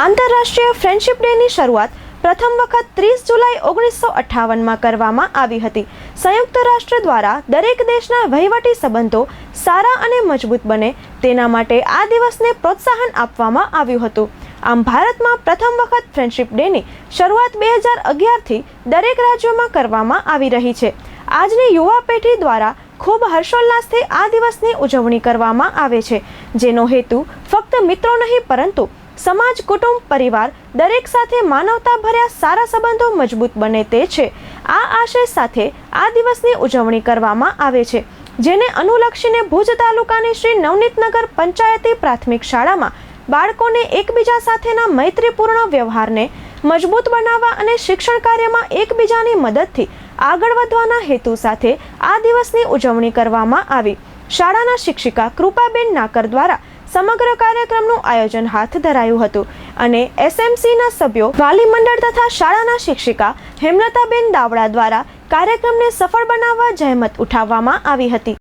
આંતરરાષ્ટ્રીય ફ્રેન્ડશિપ ડેની શરૂઆત પ્રથમ વખત ત્રીસ જુલાઈ ઓગણીસો અઠ્ઠાવનમાં કરવામાં આવી હતી. સંયુક્ત રાષ્ટ્ર દ્વારા દરેક દેશના વહીવટી સંબંધો સારા અને મજબૂત બને તેના માટે આ દિવસને પ્રોત્સાહન આપવામાં આવ્યું હતું. આમ ભારતમાં પ્રથમ વખત ફ્રેન્ડશિપ ડેની શરૂઆત બે હજાર અગિયારથી દરેક રાજ્યોમાં કરવામાં આવી રહી છે. આજની યુવા પેઢી દ્વારા ખૂબ હર્ષોલ્લાસથી આ દિવસની ઉજવણી કરવામાં આવે છે, જેનો હેતુ ફક્ત મિત્રો નહીં, પરંતુ સમાજ, કુટુંબ, પરિવાર દરેક સાથે માનવતા ભર્યા સારા સંબંધો મજબૂત બને તે છે. આ આશય સાથે આ દિવસની ઉજવણી કરવામાં આવે છે, જેને અનુલક્ષીને ભુજ તાલુકાની શ્રી નવનીતનગર પંચાયતી પ્રાથમિક શાળામાં બાળકોને એકબીજા સાથેના મૈત્રીપૂર્ણ વ્યવહારને મજબૂત બનાવવા અને શિક્ષણ કાર્યમાં એકબીજાની મદદથી આગળ વધવાના હેતુ સાથે આ દિવસની ઉજવણી કરવામાં આવી. શાળાના શિક્ષિકા કૃપાબેન નાકર દ્વારા સમગ્ર કાર્યક્રમનું આયોજન હાથ ધરાયું હતું અને એસએમસીના સભ્યો વાલી મંડળ તથા શાળાના શિક્ષિકા હેમલતાબેન દાવડા દ્વારા કાર્યક્રમને સફળ બનાવવા જહેમત ઉઠાવવામાં આવી હતી.